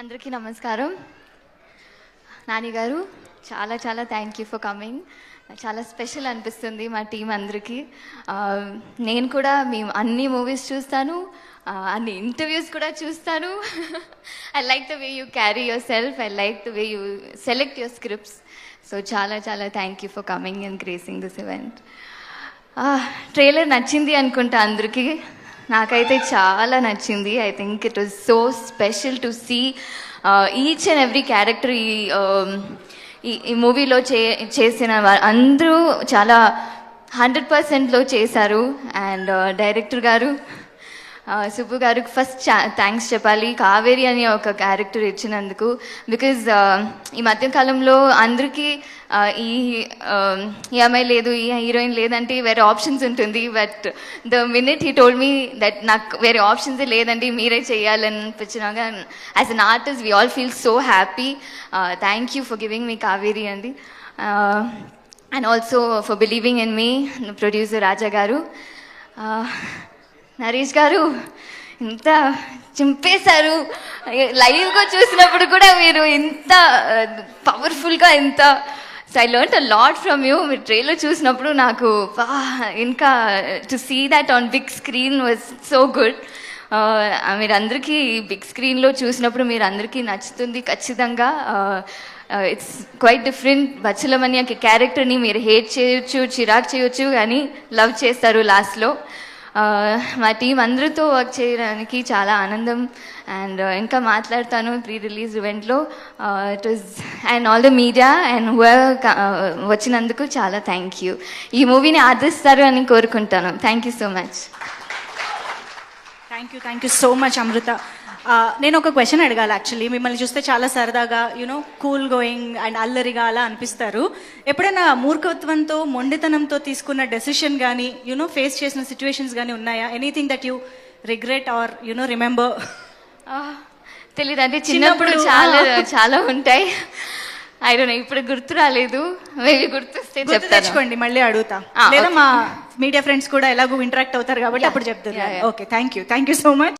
అందరికీ నమస్కారం. నాని గారు చాలా చాలా థ్యాంక్ యూ ఫర్ కమింగ్ చాలా స్పెషల్ అనిపిస్తుంది మా టీం అందరికీ. నేను కూడా మీ అన్ని మూవీస్ చూస్తాను అన్ని ఇంటర్వ్యూస్ కూడా చూస్తాను. I like the way you carry yourself I like the way you select your scripts so చాలా చాలా thank you for coming and gracing this event trailer నచ్చింది అనుకుంటా అందరికీ. నాకైతే చాలా నచ్చింది. I think it was so special to see each and every character ఈ ఈ మూవీలో చే చేసిన అందరూ చాలా హండ్రెడ్ పర్సెంట్లో చేశారు. అండ్ డైరెక్టర్ uh, గారు uh, సుబ్బు గారికి ఫస్ట్ థ్యాంక్స్ చెప్పాలి. కావేరి అని ఒక క్యారెక్టర్ ఇచ్చినందుకు. బికాజ్ uh, ఈ మధ్యకాలంలో అందరికీ ఈ ఈ అమ్మాయి లేదు ఈ హీరోయిన్ లేదంటే వేరే ఆప్షన్స్ ఉంటుంది. But the minute he told me that నాకు వేరే ఆప్షన్స్ లేదండి మీరే చేయాలని అనిపించినాక as an artist we all feel so happy thank you for giving me Kaveri అండి. And also for believing in me producer Raja garu. Naresh garu ఇంత చింపేశారు. లైవ్గా చూసినప్పుడు కూడా మీరు ఇంత పవర్ఫుల్గా ఇంత so I learn a lot from you మీరు ట్రైలర్ చూసినప్పుడు నాకు ఇంకా to see that on big screen was so good మీరందరికీ బిగ్ స్క్రీన్లో చూసినప్పుడు మీరు అందరికీ నచ్చుతుంది ఖచ్చితంగా. ఇట్స్ క్వైట్ డిఫరెంట్ బచ్చలమని క్యారెక్టర్ని మీరు హేట్ చేయొచ్చు చిరాక్ చేయొచ్చు కానీ లవ్ చేస్తారు లాస్ట్లో మా టీం అందరితో వర్క్ చేయడానికి చాలా ఆనందం. అండ్ uh, ఇంకా మాట్లాడతాను ప్రీ రిలీజ్ ఈవెంట్లో it is and all the media and వచ్చినందుకు చాలా థ్యాంక్ యూ ఈ మూవీని ఆదరిస్తారు అని కోరుకుంటాను. Thank you so much thank you thank you so much Amrita నేను ఒక క్వశ్చన్ అడగాలి యాక్చువల్లీ మిమ్మల్ని చూస్తే చాలా సరదాగా you know cool going and అల్లరిగా అలా అనిపిస్తారు. ఎప్పుడైనా మూర్ఖత్వంతో మొండితనంతో తీసుకున్న డెసిషన్ కానీ యునో ఫేస్ చేసిన సిచ్యువేషన్స్ కానీ ఉన్నాయా? Anything that you regret or you know remember అంటే చిన్నప్పుడు చాలా. చాలా ఉంటాయి. ఐ డోంట్ ఇప్పుడు గుర్తు రాలేదు. మేబీ గుర్తొస్తే తెచ్చుకోండి మళ్ళీ అడుగుతా. లేదా. మా మీడియా ఫ్రెండ్స్ కూడా ఎలాగో ఇంటరాక్ట్ అవుతారు కాబట్టి అప్పుడు చెప్తారు. Okay thank you thank you so much